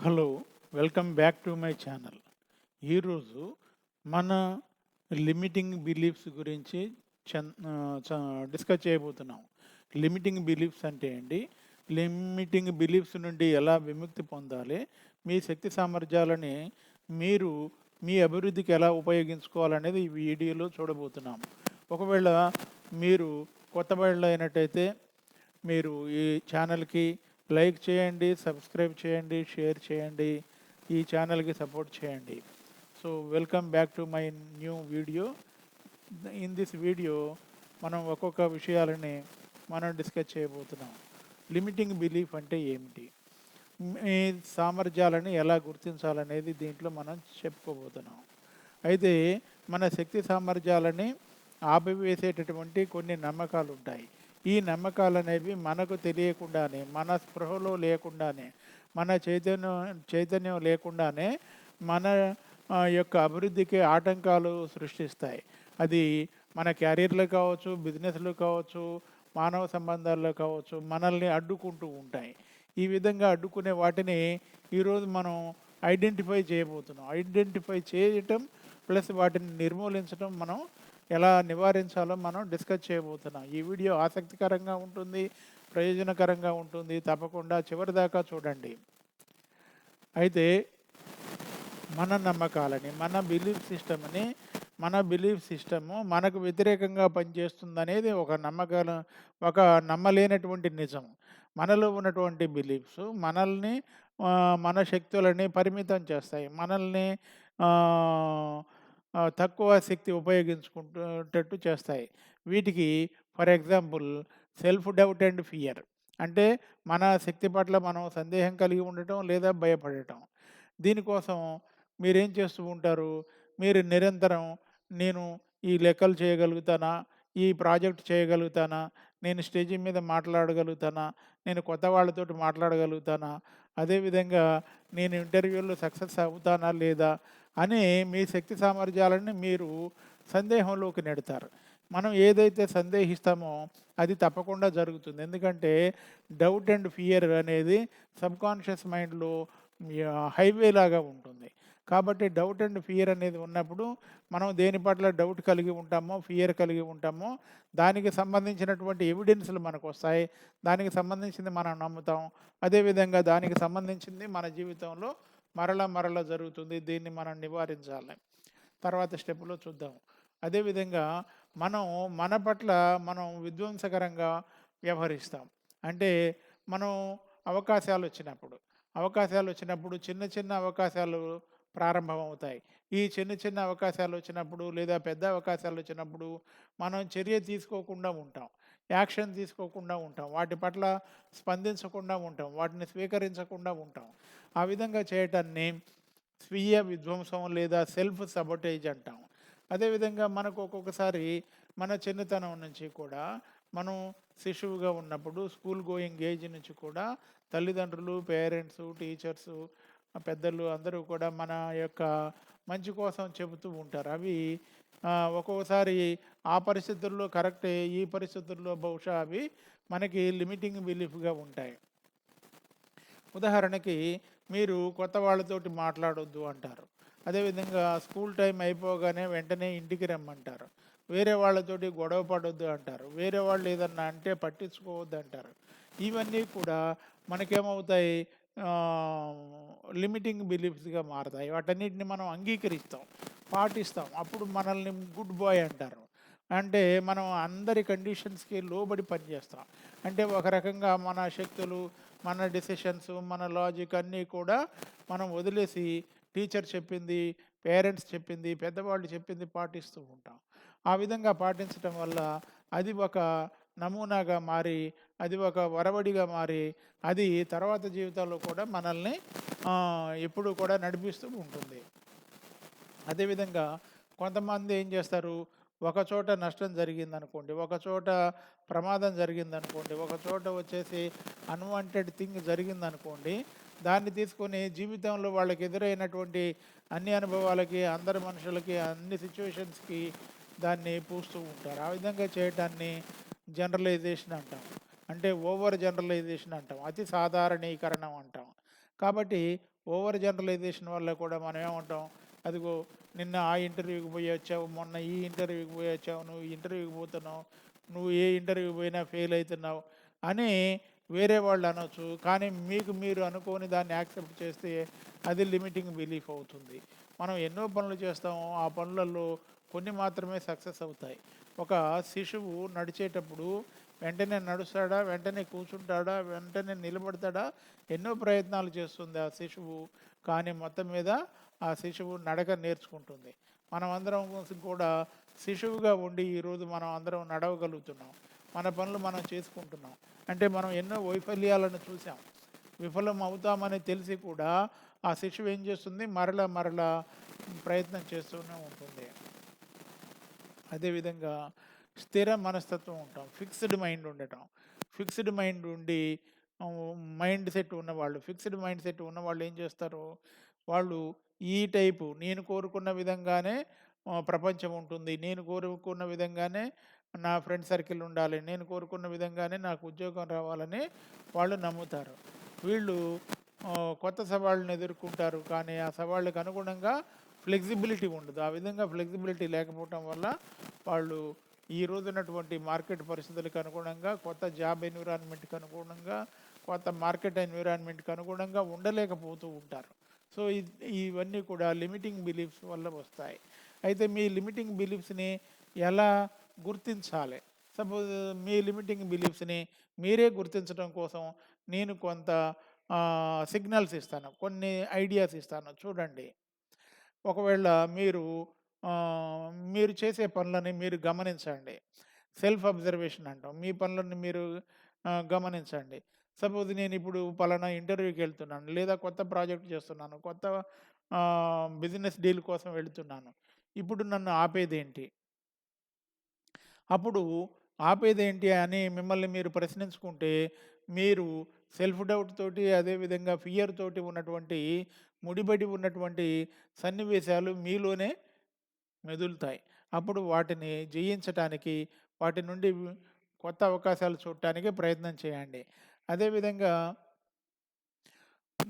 Hello welcome back to my channel. ఈరోజు మన limiting beliefs గురించి చ- డిస్కస్ చేయబోతున్నాం. లిమిటింగ్ బిలీఫ్స్ అంటే ఏంటి? లిమిటింగ్ బిలీఫ్స్ నుండి ఎలా విముక్తి పొందాలి? మీ శక్తి సామర్థ్యాలని మీరు మీ అభివృద్ధికి ఎలా ఉపయోగించుకోవాలనేది ఈ వీడియోలో చూడబోతున్నాం. ఒకవేళ మీరు కొత్త వాళ్ళు అయినట్టయితే మీరు ఈ ఛానల్కి లైక్ చేయండి సబ్స్క్రైబ్ చేయండి షేర్ చేయండి ఈ ఛానల్కి సపోర్ట్ చేయండి. So welcome back to my new video. In this video మనం ఒక్కొక్క విషయాలని మనం డిస్కస్ చేయబోతున్నాం. లిమిటింగ్ బిలీఫ్ అంటే ఏమిటి? మీ సామర్థ్యాలని ఎలా గుర్తించాలనేది దీంట్లో మనం చెప్పుకోబోతున్నాం. అయితే మన శక్తి సామర్థ్యాలని ఆపివేసేటటువంటి కొన్ని నమ్మకాలు ఉంటాయి ఈ నమ్మకాలు అనేవి మనకు తెలియకుండానే మన స్పృహలో లేకుండానే మన చైతన్యం చైతన్యం లేకుండానే మన యొక్క అభివృద్ధికి ఆటంకాలు సృష్టిస్తాయి. అది మన క్యారియర్లో కావచ్చు బిజినెస్లో కావచ్చు మానవ సంబంధాల్లో కావచ్చు మనల్ని అడ్డుకుంటూ ఉంటాయి. ఈ విధంగా అడ్డుకునే వాటిని ఈరోజు మనం ఐడెంటిఫై చేయబోతున్నాం. ఐడెంటిఫై చేయటం ప్లస్ వాటిని నిర్మూలించడం మనం ఎలా నివారించాలో మనం డిస్కస్ చేయబోతున్నాం. ఈ వీడియో ఆసక్తికరంగా ఉంటుంది ప్రయోజనకరంగా ఉంటుంది. తప్పకుండా చివరి దాకా చూడండి. అయితే మన నమ్మకాలని మన బిలీఫ్ సిస్టమ్ని మన బిలీఫ్ సిస్టము మనకు వ్యతిరేకంగా పనిచేస్తుందనేది ఒక నమ్మకాల ఒక నమ్మలేనటువంటి నిజం. మనలో ఉన్నటువంటి బిలీఫ్స్ మనల్ని మన శక్తులని పరిమితం చేస్తాయి. మనల్ని తక్కువ శక్తి ఉపయోగించుకుంటేటట్టు చేస్తాయి. వీటికి for example self doubt and fear అంటే మన శక్తి పట్ల మనం సందేహం కలిగి ఉండటం లేదా భయపడటం. దీనికోసం మీరేం చేస్తూ ఉంటారు? మీరు నిరంతరం నేను ఈ లెక్కలు చేయగలుగుతానా? ఈ ప్రాజెక్ట్ చేయగలుగుతానా? నేను స్టేజీ మీద మాట్లాడగలుగుతానా? నేను కొత్త వాళ్ళతోటి మాట్లాడగలుగుతానా? అదేవిధంగా నేను ఇంటర్వ్యూలో సక్సెస్ అవుతానా లేదా? అని మీ శక్తి సామర్థ్యాలని మీరు సందేహంలోకి నెడతారు. మనం ఏదైతే సందేహిస్తామో అది తప్పకుండా జరుగుతుంది. ఎందుకంటే డౌట్ అండ్ ఫియర్ అనేది సబ్కాన్షియస్ మైండ్లో హైవే లాగా ఉంటుంది. కాబట్టి డౌట్ అండ్ ఫియర్ అనేది ఉన్నప్పుడు మనం దేని పట్ల డౌట్ కలిగి ఉంటామో ఫియర్ కలిగి ఉంటామో దానికి సంబంధించినటువంటి ఎవిడెన్స్లు మనకు వస్తాయి. దానికి సంబంధించింది మనం నమ్ముతాం. అదేవిధంగా దానికి సంబంధించింది మన జీవితంలో మరల మరల జరుగుతుంది. దీన్ని మనం నివారించాలి. తర్వాత స్టెప్లో చూద్దాం. అదేవిధంగా మనం మన పట్ల మనం విధ్వంసకరంగా వ్యవహరిస్తాం. అంటే మనం అవకాశాలు వచ్చినప్పుడు అవకాశాలు వచ్చినప్పుడు చిన్న చిన్న అవకాశాలు ప్రారంభమవుతాయి. ఈ చిన్న చిన్న అవకాశాలు వచ్చినప్పుడు లేదా పెద్ద అవకాశాలు వచ్చినప్పుడు మనం చర్య తీసుకోకుండా ఉంటాం. యాక్షన్ తీసుకోకుండా ఉంటాం. వాటి పట్ల స్పందించకుండా ఉంటాం. వాటిని స్వీకరించకుండా ఉంటాం. ఆ విధంగా చేయటాన్ని స్వీయ విధ్వంసం లేదా సెల్ఫ్ సబొటేజ్ అంటాం. అదేవిధంగా మనకు ఒక్కొక్కసారి మన చిన్నతనం నుంచి కూడా మనం శిశువుగా ఉన్నప్పుడు స్కూల్ గోయింగ్ ఏజ్ నుంచి కూడా తల్లిదండ్రులు పేరెంట్స్ టీచర్స్ పెద్దలు అందరూ కూడా మన యొక్క మంచి కోసం చెబుతూ ఉంటారు. అవి ఒక్కొక్కసారి ఆ పరిస్థితుల్లో కరెక్టే ఈ పరిస్థితుల్లో బహుశా అవి మనకి లిమిటింగ్ బిలీఫ్గా ఉంటాయి. ఉదాహరణకి మీరు కొత్త వాళ్ళతోటి మాట్లాడొద్దు అంటారు. అదేవిధంగా స్కూల్ టైం అయిపోగానే వెంటనే ఇంటికి రమ్మంటారు. వేరే వాళ్ళతోటి గొడవ పడొద్దు అంటారు. వేరే వాళ్ళు ఏదన్నా అంటే పట్టించుకోవద్దు అంటారు. ఇవన్నీ కూడా మనకేమవుతాయి? లిమిటింగ్ బిలీఫ్స్గా మారుతాయి. వాటన్నిటిని మనం అంగీకరిస్తాం. పాటిస్తాం. అప్పుడు మనల్ని గుడ్ బాయ్ అంటారు. అంటే మనం అందరి కండిషన్స్కి లోబడి పనిచేస్తాం అంటే ఒక రకంగా మన శక్తులు మన డిసిషన్స్ మన లాజిక్ అన్నీ కూడా మనం వదిలేసి టీచర్ చెప్పింది పేరెంట్స్ చెప్పింది పెద్దవాళ్ళు చెప్పింది పాటిస్తూ ఉంటాం. ఆ విధంగా పాటించడం వల్ల అది ఒక నమూనాగా మారి అది ఒక వరవడిగా మారి అది తర్వాత జీవితాల్లో కూడా మనల్ని ఎప్పుడూ కూడా నడిపిస్తూ ఉంటుంది. అదేవిధంగా కొంతమంది ఏం చేస్తారు? ఒక చోట నష్టం జరిగిందనుకోండి ఒక చోట ప్రమాదం జరిగిందనుకోండి ఒక చోట వచ్చేసి అన్వాంటెడ్ థింగ్ జరిగిందనుకోండి దాన్ని తీసుకొని జీవితంలో వాళ్ళకి ఎదురైనటువంటి అన్ని అనుభవాలకి అందరి మనుషులకి అన్ని సిచ్యువేషన్స్కి దాన్ని పూస్తూ ఉంటారు. ఆ విధంగా చేయటాన్ని జనరలైజేషన్ అంటాం. అంటే ఓవర్ జనరలైజేషన్ అంటాం. అతి సాధారణీకరణం అంటాం. కాబట్టి ఓవర్ జనరలైజేషన్ వల్ల కూడా మనం ఏమంటాం? అదిగో నిన్న ఆ ఇంటర్వ్యూకి పోయి వచ్చావు మొన్న ఈ ఇంటర్వ్యూకి పోయి వచ్చావు నువ్వు ఇంటర్వ్యూకి పోతున్నావు నువ్వు ఏ ఇంటర్వ్యూకి పోయినా ఫెయిల్ అవుతున్నావు అని వేరే వాళ్ళు అనొచ్చు. కానీ మీకు మీరు అనుకోని దాన్ని యాక్సెప్ట్ చేస్తే అది లిమిటింగ్ బిలీఫ్ అవుతుంది. మనం ఎన్నో పనులు చేస్తాము ఆ పనులలో కొన్ని మాత్రమే సక్సెస్ అవుతాయి. ఒక శిశువు నడిచేటప్పుడు వెంటనే నడుస్తాడా వెంటనే కూర్చుంటాడా వెంటనే నిలబడతాడా ఎన్నో ప్రయత్నాలు చేస్తుంది ఆ శిశువు. కానీ మొత్తం మీద ఆ శిశువు నడక నేర్చుకుంటుంది. మనం అందరం కూడా శిశువుగా ఉండి ఈరోజు మనం అందరం నడవగలుగుతున్నాం. మన పనులు మనం చేసుకుంటున్నాం. అంటే మనం ఎన్నో వైఫల్యాలను చూసాం విఫలం అవుతామని తెలిసి కూడా ఆ శిశువు ఏం చేస్తుంది? మరల మరల ప్రయత్నం చేస్తూనే ఉంటుంది. అదేవిధంగా స్థిర మనస్తత్వం ఉంటాం. ఫిక్స్డ్ మైండ్ ఉండటం. ఫిక్స్డ్ మైండ్ ఉండి మైండ్ సెట్ ఉన్నవాళ్ళు ఫిక్స్డ్ మైండ్ సెట్ ఉన్నవాళ్ళు ఏం చేస్తారు? వాళ్ళు ఈ టైపు నేను కోరుకున్న విధంగానే ప్రపంచం ఉంటుంది. నేను కోరుకున్న విధంగానే నా ఫ్రెండ్ సర్కిల్ ఉండాలి. నేను కోరుకున్న విధంగానే నాకు ఉద్యోగం రావాలని వాళ్ళు నమ్ముతారు. వీళ్ళు కొత్త సవాళ్ళను ఎదుర్కొంటారు. కానీ ఆ సవాళ్ళకు అనుగుణంగా ఫ్లెక్సిబిలిటీ ఉండదు. ఆ విధంగా ఫ్లెక్సిబిలిటీ లేకపోవటం వల్ల వాళ్ళు ఈ రోజున్నటువంటి మార్కెట్ పరిస్థితులకు అనుగుణంగా కొత్త జాబ్ ఎన్విరాన్మెంట్కి అనుగుణంగా కొత్త మార్కెట్ ఎన్విరాన్మెంట్కి అనుగుణంగా ఉండలేకపోతూ ఉంటారు. సో ఇవన్నీ కూడా లిమిటింగ్ బిలీఫ్స్ వల్ల వస్తాయి. అయితే మీ లిమిటింగ్ బిలీఫ్స్ని ఎలా గుర్తించాలి? సపోజ్ మీ లిమిటింగ్ బిలీఫ్స్ని మీరే గుర్తించడం కోసం నేను కొంత సిగ్నల్స్ ఇస్తాను కొన్ని ఐడియాస్ ఇస్తాను. చూడండి. ఒకవేళ మీరు మీరు చేసే పనులని మీరు గమనించండి. సెల్ఫ్ అబ్జర్వేషన్ అంటాం. మీ పనులను మీరు గమనించండి. సపోజ్ నేను ఇప్పుడు పలానా ఇంటర్వ్యూకి వెళ్తున్నాను లేదా కొత్త ప్రాజెక్ట్ చేస్తున్నాను కొత్త బిజినెస్ డీల్ కోసం వెళ్తున్నాను. ఇప్పుడు నన్ను ఆపేదేంటి? అప్పుడు ఆపేదేంటి అని మిమ్మల్ని మీరు ప్రశ్నించుకుంటే మీరు సెల్ఫ్ డౌట్ తోటి అదేవిధంగా ఫియర్ తోటి ఉన్నటువంటి ముడిపడి ఉన్నటువంటి సన్నివేశాలు మీలోనే మెదులుతాయి. అప్పుడు వాటిని జయించటానికి వాటి నుండి కొత్త అవకాశాలు చూడటానికి ప్రయత్నం చేయండి. అదేవిధంగా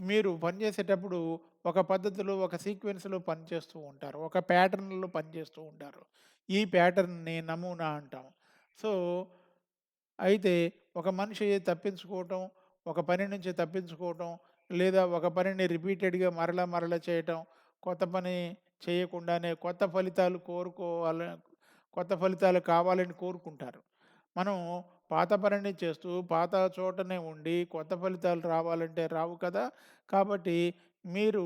మీరు పనిచేసేటప్పుడు ఒక పద్ధతిలో ఒక సీక్వెన్స్లో పనిచేస్తూ ఉంటారు. ఒక ప్యాటర్న్లో పనిచేస్తూ ఉంటారు. ఈ ప్యాటర్న్ని నమూనా అంటాం. సో అయితే ఒక మనిషి తప్పించుకోవటం ఒక పని నుంచి తప్పించుకోవటం లేదా ఒక పనిని రిపీటెడ్గా మరలా మరలా చేయటం కొత్త పని చేయకుండానే కొత్త ఫలితాలు కోరుకోవాలి కొత్త ఫలితాలు కావాలని కోరుకుంటారు. మనం పాత పనిని చేస్తూ పాత చోటనే ఉండి కొత్త ఫలితాలు రావాలంటే రావు కదా! కాబట్టి మీరు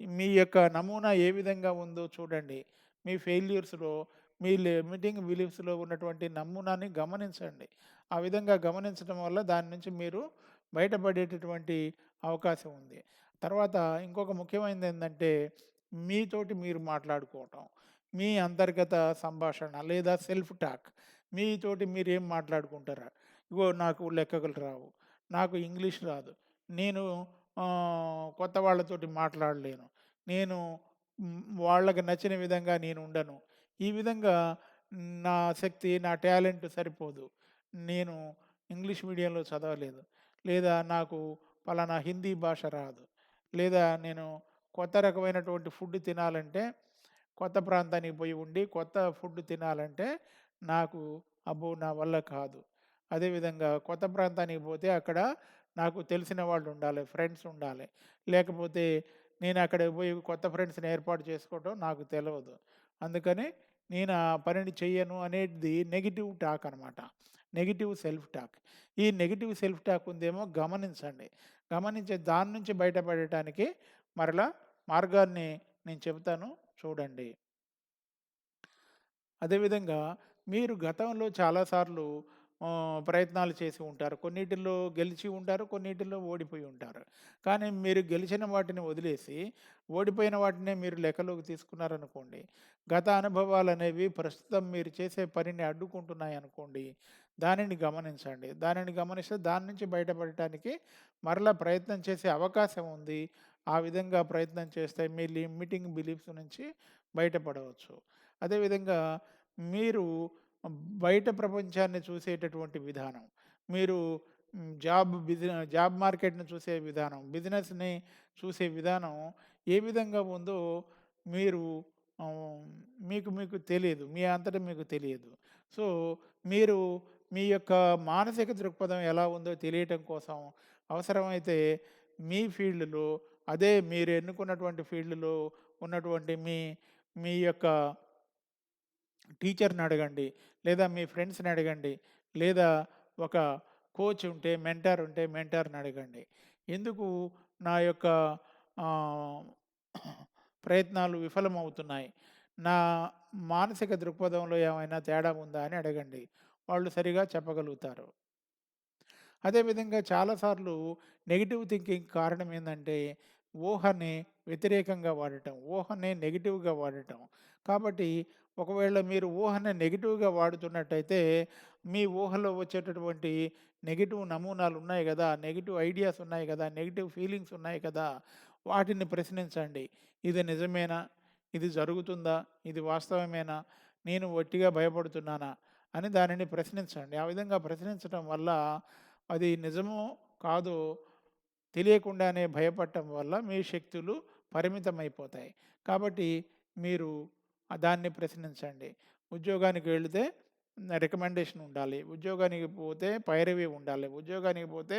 మీ యొక్క నమూనా ఏ విధంగా ఉందో చూడండి. మీ ఫెయిల్యూర్స్లో మీ లిమిటింగ్ బిలీఫ్స్లో ఉన్నటువంటి నమూనాని గమనించండి. ఆ విధంగా గమనించడం వల్ల దాని నుంచి మీరు బయటపడేటటువంటి అవకాశం ఉంది. తర్వాత ఇంకొక ముఖ్యమైనది ఏంటంటే మీతోటి మీరు మాట్లాడుకోవటం. మీ అంతర్గత సంభాషణ లేదా సెల్ఫ్ టాక్. మీతోటి మీరేం మాట్లాడుకుంటారా? ఇగో నాకు లెక్కలు రావు. నాకు ఇంగ్లీష్ రాదు. నేను కొత్త వాళ్ళతోటి మాట్లాడలేను. నేను వాళ్ళకి నచ్చిన విధంగా నేను ఉండను. ఈ విధంగా నా శక్తి నా టాలెంట్ సరిపోదు. నేను ఇంగ్లీష్ మీడియంలో చదవలేదు. లేదా నాకు పలానా హిందీ భాష రాదు. లేదా నేను కొత్త రకమైనటువంటి ఫుడ్ తినాలంటే కొత్త ప్రాంతానికి పోయి ఉండి కొత్త ఫుడ్ తినాలంటే నాకు అబ్బో! నా వల్ల కాదు. అదేవిధంగా కొత్త ప్రాంతానికి పోతే అక్కడ నాకు తెలిసిన వాళ్ళు ఉండాలి ఫ్రెండ్స్ ఉండాలి. లేకపోతే నేను అక్కడ పోయి కొత్త ఫ్రెండ్స్ని ఏర్పాటు చేసుకోవటం నాకు తెలియదు అందుకని నేను ఆ పనిని చెయ్యను అనేది నెగిటివ్ టాక్ అనమాట. Negative self talk. ఈ నెగిటివ్ సెల్ఫ్ టాక్ ఉందేమో గమనించండి. గమనించే దాని నుంచి బయటపడటానికి మరలా మార్గాన్ని నేను చెబుతాను. చూడండి. అదేవిధంగా మీరు గతంలో చాలాసార్లు ప్రయత్నాలు చేసి ఉంటారు. కొన్నిటిల్లో గెలిచి ఉంటారు కొన్నిటిలో ఓడిపోయి ఉంటారు. కానీ మీరు గెలిచిన వాటిని వదిలేసి ఓడిపోయిన వాటినే మీరు లెక్కలోకి తీసుకున్నారనుకోండి గత అనుభవాలు అనేవి ప్రస్తుతం మీరు చేసే పనిని అడ్డుకుంటున్నాయి అనుకోండి దానిని గమనించండి. దానిని గమనిస్తే దాని నుంచి బయటపడటానికి మరలా ప్రయత్నం చేసే అవకాశం ఉంది. ఆ విధంగా ప్రయత్నం చేస్తే మీ లిమిటింగ్ బిలీఫ్స్ నుంచి బయటపడవచ్చు. అదేవిధంగా మీరు బయట ప్రపంచాన్ని చూసేటటువంటి విధానం మీరు జాబ్ బిజినె జాబ్ మార్కెట్‌ని చూసే విధానం, బిజినెస్‌ని చూసే విధానం ఏ విధంగా ఉందో మీరు మీకు మీకు తెలియదు మీ అంతట మీకు తెలియదు. సో, మీరు మీ యొక్క మానసిక దృక్పథం ఎలా ఉందో తెలియటం కోసం అవసరమైతే మీ ఫీల్డ్‌లో అదే మీరు ఎన్నుకున్నటువంటి ఫీల్డ్‌లో ఉన్నటువంటి మీ మీ యొక్క టీచర్‌ని అడగండి. లేదా మీ ఫ్రెండ్స్‌ని అడగండి. లేదా ఒక కోచ్ ఉంటే, మెంటార్ ఉంటే మెంటార్‌ని అడగండి. ఎందుకు నా యొక్క ప్రయత్నాలు విఫలమవుతున్నాయి? నా మానసిక దృక్పథంలో ఏమైనా తేడా ఉందా అని అడగండి. వాళ్ళు సరిగా చెప్పగలుగుతారు. అదేవిధంగా చాలాసార్లు చాలా సార్లు థింకింగ్ కారణం ఏంటంటే ఊహని వ్యతిరేకంగా వాడటం. ఊహని నెగిటివ్గా వాడటం. కాబట్టి ఒకవేళ మీరు ఊహని నెగిటివ్గా వాడుతున్నట్టయితే, మీ ఊహలో వచ్చేటటువంటి నెగిటివ్ నమూనాలు ఉన్నాయి కదా నెగిటివ్ ఐడియాస్ ఉన్నాయి కదా నెగిటివ్ ఫీలింగ్స్ ఉన్నాయి కదా! వాటిని ప్రశ్నించండి. ఇది నిజమేనా? ఇది జరుగుతుందా? ఇది వాస్తవమేనా? నేను ఒట్టిగా భయపడుతున్నానా? అని దానిని ప్రశ్నించండి. ఆ విధంగా ప్రశ్నించటం వల్ల అది నిజమో, కాదో తెలియకుండానే భయపడటం వల్ల మీ శక్తులు పరిమితమైపోతాయి. కాబట్టి మీరు దాన్ని ప్రశ్నించండి. ఉద్యోగానికి వెళితే రికమెండేషన్ ఉండాలి. ఉద్యోగానికి పోతే పైరవి ఉండాలి. ఉద్యోగానికి పోతే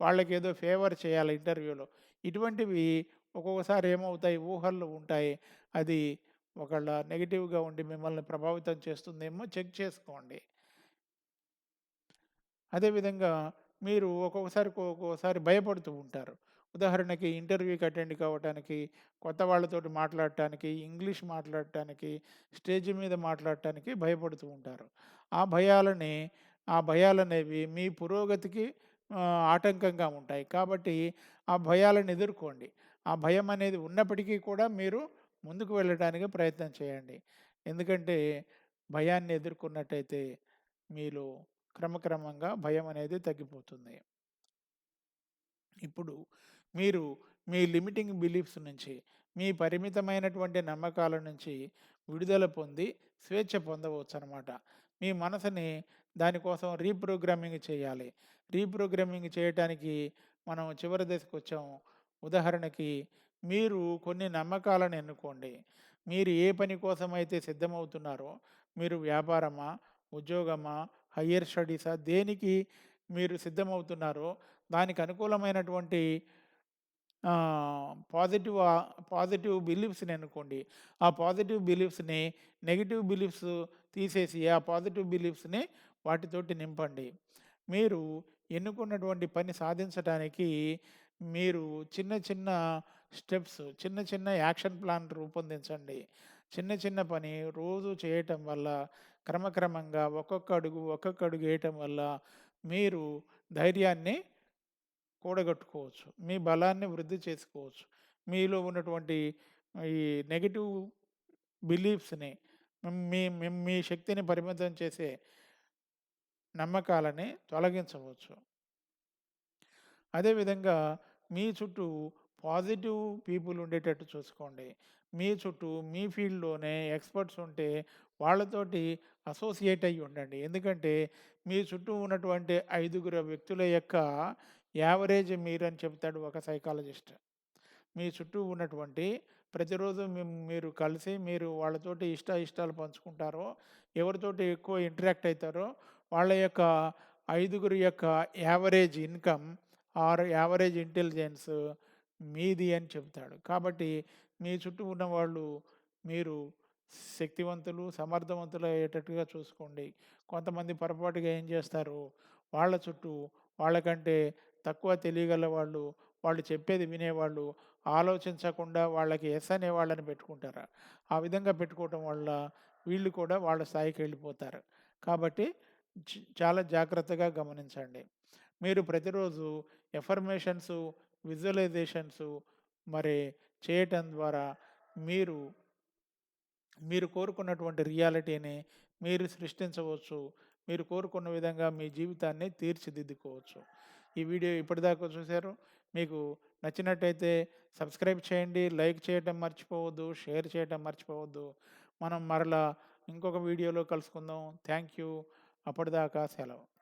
వాళ్ళకి ఏదో ఫేవర్ చేయాలి ఇంటర్వ్యూలో. ఇటువంటివి ఒక్కొక్కసారి ఏమవుతాయి ఊహల్లో ఉంటాయి. అది ఒకళ్ళ నెగిటివ్గా ఉండి మిమ్మల్ని ప్రభావితం చేస్తుందేమో చెక్ చేసుకోండి. అదేవిధంగా మీరు ఒక్కొక్కసారి ఒక్కొక్కసారి భయపడుతూ ఉంటారు. ఉదాహరణకి ఇంటర్వ్యూకి అటెండ్ కావడానికి కొత్త వాళ్ళతోటి మాట్లాడటానికి, ఇంగ్లీష్ మాట్లాడటానికి, స్టేజ్ మీద మాట్లాడటానికి భయపడుతూ ఉంటారు. ఆ భయాలని ఆ భయాలనేవి మీ పురోగతికి ఆటంకంగా ఉంటాయి. కాబట్టి ఆ భయాలను ఎదుర్కోండి. ఆ భయం అనేది ఉన్నప్పటికీ కూడా మీరు ముందుకు వెళ్ళడానికి ప్రయత్నం చేయండి. ఎందుకంటే భయాన్ని ఎదుర్కొన్నట్టయితే మీలో క్రమక్రమంగా భయం అనేది తగ్గిపోతుంది. ఇప్పుడు మీరు మీ లిమిటింగ్ బిలీఫ్స్ నుంచి, మీ పరిమితమైనటువంటి నమ్మకాల నుంచి విడుదల పొంది స్వేచ్ఛ పొందవచ్చు అనమాట మీ మనసుని దానికోసం రీప్రోగ్రామింగ్ చేయాలి. రీప్రోగ్రామింగ్ చేయటానికి మనం చివరి దశకొచ్చాము. ఉదాహరణకి మీరు కొన్ని నమ్మకాలను ఎన్నుకోండి. మీరు ఏ పని కోసమైతే సిద్ధమవుతున్నారో, మీరు వ్యాపారమా? ఉద్యోగమా? హయ్యర్ స్టడీసా? దేనికి మీరు సిద్ధమవుతున్నారో దానికి అనుకూలమైనటువంటి పాజిటివ్ పాజిటివ్ బిలీఫ్స్‌ని ఎన్నుకోండి. ఆ పాజిటివ్ బిలీఫ్స్‌ని నెగిటివ్ బిలీఫ్స్ తీసేసి ఆ పాజిటివ్ బిలీఫ్స్‌ని వాటితోటి నింపండి. మీరు ఎన్నుకున్నటువంటి పని సాధించటానికి మీరు చిన్న చిన్న స్టెప్స్, చిన్న చిన్న యాక్షన్ ప్లాన్ రూపొందించండి. చిన్న చిన్న పని రోజు చేయటం వల్ల క్రమక్రమంగా ఒక్కొక్క అడుగు, ఒక్కొక్క అడుగు వేయటం వల్ల మీరు ధైర్యాన్ని కూడగట్టుకోవచ్చు. మీ బలాన్ని వృద్ధి చేసుకోవచ్చు. మీలో ఉన్నటువంటి ఈ నెగిటివ్ బిలీఫ్స్‌ని మీ మీ శక్తిని పరిమితం చేసే నమ్మకాలని తొలగించవచ్చు. అదేవిధంగా మీ చుట్టూ పాజిటివ్ పీపుల్ ఉండేటట్టు చూసుకోండి. మీ చుట్టూ మీ ఫీల్డ్‌లోనే ఎక్స్‌పర్ట్స్ ఉంటే వాళ్ళతోటి అసోసియేట్ అయ్యి ఉండండి. ఎందుకంటే మీ చుట్టూ ఉన్నటువంటి ఐదుగురు వ్యక్తుల యొక్క యావరేజ్ మీరని చెప్తాడు ఒక సైకాలజిస్ట్. మీ చుట్టూ ఉన్నటువంటి ప్రతిరోజు మీరు కలిసి మీరు వాళ్ళతోటి ఇష్ట ఇష్టాలు పంచుకుంటారో, ఎవరితోటి ఎక్కువ ఇంటరాక్ట్ అవుతారో వాళ్ళ యొక్క ఐదుగురి యొక్క average income or average intelligence మీది అని చెప్తాడు. కాబట్టి మీ చుట్టూ ఉన్నవాళ్ళు మీరు శక్తివంతులు, సమర్థవంతులు అయ్యేటట్టుగా చూసుకోండి. కొంతమంది పొరపాటుగా ఏం చేస్తారు, వాళ్ళ చుట్టూ వాళ్ళకంటే తక్కువ తెలియగల వాళ్ళు, వాళ్ళు చెప్పేది వినేవాళ్ళు, ఆలోచించకుండా వాళ్ళకి ఎస్ అనే వాళ్ళని పెట్టుకుంటారు. ఆ విధంగా పెట్టుకోవటం వల్ల వీళ్ళు కూడా వాళ్ళ స్థాయికి వెళ్ళిపోతారు. కాబట్టి చాలా జాగ్రత్తగా గమనించండి. మీరు ప్రతిరోజు ఎఫర్మేషన్స్, విజువలైజేషన్స్ మరి చేయటం ద్వారా మీరు మీరు కోరుకున్నటువంటి రియాలిటీని మీరు సృష్టించవచ్చు. మీరు కోరుకున్న విధంగా మీ జీవితాన్ని తీర్చిదిద్దుకోవచ్చు. ఈ వీడియో ఇప్పటిదాకా చూశారు మీకు నచ్చినట్టయితే సబ్స్క్రైబ్ చేయండి. లైక్ చేయటం మర్చిపోవద్దు. షేర్ చేయటం మర్చిపోవద్దు. మనం మరలా ఇంకొక వీడియోలో కలుసుకుందాం. Thank you. అప్పటిదాకా సెలవు.